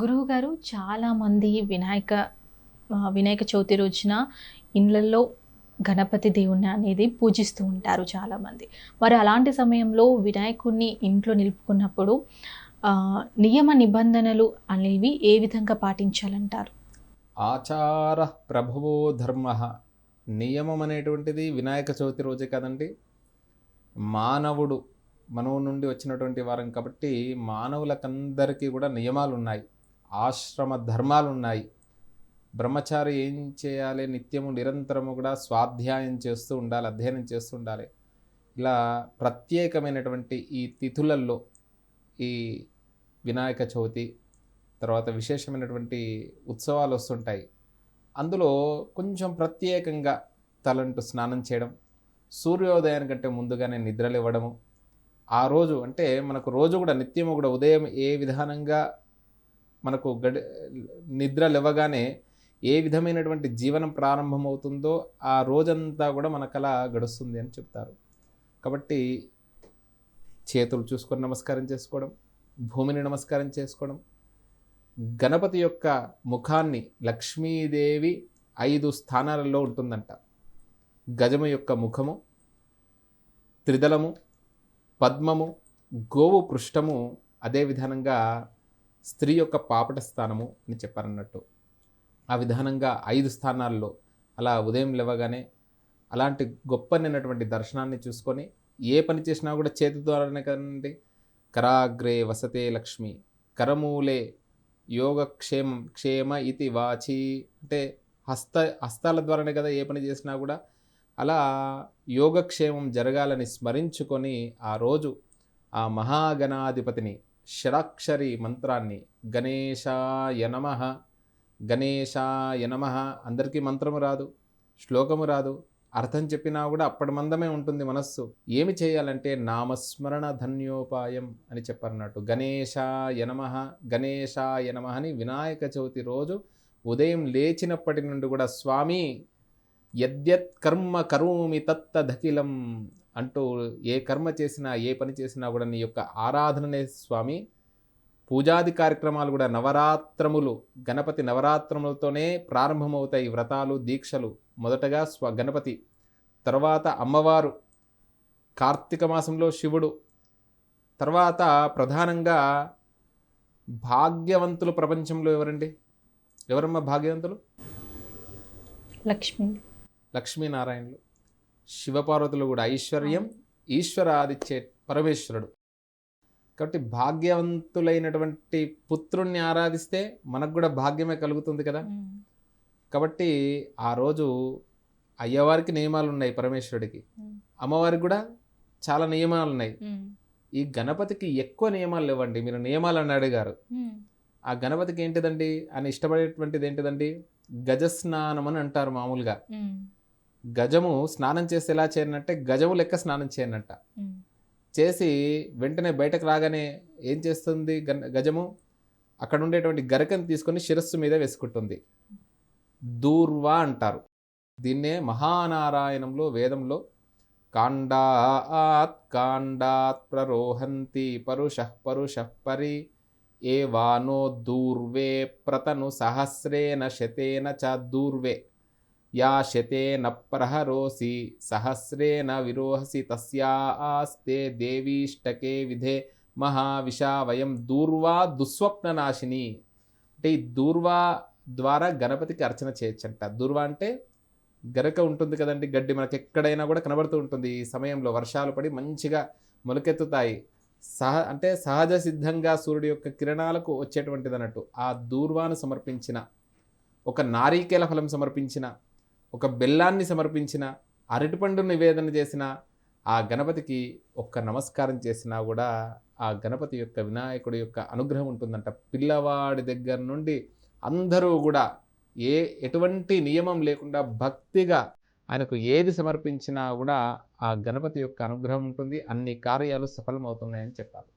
గురువుగారు చాలామంది వినాయక వినాయక చవితి రోజున ఇండ్లలో గణపతి దేవుణ్ణి అనేది పూజిస్తూ ఉంటారు చాలామంది. మరి అలాంటి సమయంలో వినాయకుడిని ఇంట్లో నిలుపుకున్నప్పుడు నియమ నిబంధనలు అనేవి ఏ విధంగా పాటించాలంటారు? ఆచార ప్రభువో ధర్మ. నియమం అనేటువంటిది వినాయక చవితి రోజే కదండి. మానవుడు మనవు నుండి వచ్చినటువంటి వారం కాబట్టి మానవులకందరికీ కూడా నియమాలు ఉన్నాయి ఆశ్రమ ధర్మాలు ఉన్నాయి బ్రహ్మచారి ఏం చేయాలి? నిత్యము నిరంతరము కూడా స్వాధ్యాయం చేస్తూ ఉండాలి అధ్యయనం చేస్తూ ఉండాలి. ఇలా ప్రత్యేకమైనటువంటి ఈ తిథులలో ఈ వినాయక చవితి తర్వాత విశేషమైనటువంటి ఉత్సవాలు వస్తుంటాయి. అందులో కొంచెం ప్రత్యేకంగా తలంటు స్నానం చేయడం సూర్యోదయానికంటే ముందుగానే నిద్రలు ఇవ్వడము ఆ రోజు అంటే మనకు రోజు కూడా నిత్యము కూడా ఉదయం ఏ విధానంగా మనకు గడి నిద్ర లేవగానే ఏ విధమైనటువంటి జీవనం ప్రారంభమవుతుందో ఆ రోజంతా కూడా మనకలా గడుస్తుంది అని చెప్తారు. కాబట్టి చేతులు చూసుకొని నమస్కారం చేసుకోవడం భూమిని నమస్కారం చేసుకోవడం. గణపతి యొక్క ముఖాన్ని లక్ష్మీదేవి ఐదు స్థానాలలో ఉంటుందంట. గజము యొక్క ముఖము త్రిదళము పద్మము గోవు పృష్ఠము అదే విధానంగా స్త్రీ యొక్క పాపట స్థానము అని చెప్పారన్నట్టు. ఆ విధానంగా ఐదు స్థానాల్లో అలా ఉదయం లేవగానే అలాంటి గొప్పనైనటువంటి దర్శనాన్ని చూసుకొని ఏ పని చేసినా కూడా చేతి ద్వారానే కదండి? కరాగ్రే వసతే లక్ష్మి కరమూలే యోగక్షేమం క్షేమ ఇది వాచి. అంటే హస్త హస్తాల ద్వారానే కదా ఏ పని చేసినా కూడా అలా యోగక్షేమం జరగాలని స్మరించుకొని ఆ రోజు ఆ మహాగణాధిపతిని షడాక్షరి మంత్రాన్ని గణేశాయ నమ గణేశాయ నమ అందరికీ మంత్రము రాదు శ్లోకము రాదు అర్థం చెప్పినా కూడా అప్పటి మందమే ఉంటుంది మనస్సు. ఏమి చేయాలంటే నామస్మరణ ధన్యోపాయం అని చెప్పారన్నట్టు. గణేశాయ నమ గణేశాయ నమ అని వినాయక చవితి రోజు ఉదయం లేచినప్పటి నుండి కూడా స్వామి యద్యత్ కర్మ కరోమి తత్తధకిలం అంటూ ఏ కర్మ చేసినా ఏ పని చేసినా కూడా నీ యొక్క ఆరాధననే స్వామి. పూజాది కార్యక్రమాలు కూడా నవరాత్రములు గణపతి నవరాత్రములతోనే ప్రారంభమవుతాయి. వ్రతాలు దీక్షలు మొదటగా స్వ గణపతి తర్వాత అమ్మవారు కార్తీక మాసంలో శివుడు తర్వాత ప్రధానంగా భాగ్యవంతులు ప్రపంచంలో ఎవరండి? ఎవరమ్మా భాగ్యవంతులు? లక్ష్మి. లక్ష్మీనారాయణులు. శివపార్వతులు కూడా ఐశ్వర్యం ఈశ్వరాదిచ్చే పరమేశ్వరుడు. కాబట్టి భాగ్యవంతులైనటువంటి పుత్రుణ్ణి ఆరాధిస్తే మనకు కూడా భాగ్యమే కలుగుతుంది కదా? కాబట్టి ఆ రోజు అయ్యవారికి నియమాలు ఉన్నాయి పరమేశ్వరుడికి అమ్మవారికి కూడా చాలా నియమాలు ఉన్నాయి ఈ గణపతికి ఎక్కువ నియమాలు లేవండి. మీరు నియమాలు అని అడిగారు ఆ గణపతికి ఏంటిదండి? ఆయన ఇష్టపడేటువంటిది ఏంటిదండి? గజస్నానం అని అంటారు మామూలుగా. గజము స్నానం చేస్తే ఎలా చేయనంటే గజము లెక్క స్నానం చేయనంట చేసి వెంటనే బయటకు రాగానే ఏం చేస్తుంది గజము? అక్కడ ఉండేటువంటి గరకను తీసుకొని శిరస్సు మీద వేసుకుంటుంది. దూర్వ అంటారు. దీన్నే మహానారాయణంలో వేదంలో కాండాత్ కాండాత్ ప్రరోహంతి పరుష పరుష పరి ఏ వానో దూర్వే ప్రతను సహస్రేణ శతేన చ దూర్వే. యా శతేన ప్రహరోసి సహస్రేణ విరోహసి తస్యాస్తే దేవీష్టకే విధే మహావిషా వయం. దూర్వా దుస్వప్ననాశిని. అంటే ఈ దూర్వా ద్వారా గణపతికి అర్చన చేయొచ్చంట. దూర్వా అంటే గరక ఉంటుంది కదండి గడ్డి మనకు ఎక్కడైనా కూడా కనబడుతూ ఉంటుంది ఈ సమయంలో. వర్షాలు పడి మంచిగా మొలకెత్తుతాయి. సహ అంటే సహజ సిద్ధంగా సూర్యుడి యొక్క కిరణాలకు వచ్చేటువంటిది అన్నట్టు ఆ దూర్వాను సమర్పించిన ఒక నారీకేల ఫలం సమర్పించిన ఒక బెల్లాన్ని సమర్పించిన అరటిపండు నివేదన చేసిన ఆ గణపతికి ఒక్క నమస్కారం చేసినా కూడా ఆ గణపతి యొక్క వినాయకుడి యొక్క అనుగ్రహం ఉంటుందంట. పిల్లవాడి దగ్గర నుండి అందరూ కూడా ఏ ఎటువంటి నియమం లేకుండా భక్తిగా ఆయనకు ఏది సమర్పించినా కూడా ఆ గణపతి యొక్క అనుగ్రహం ఉంటుంది అన్ని కార్యాలు సఫలమవుతున్నాయని చెప్పాలి.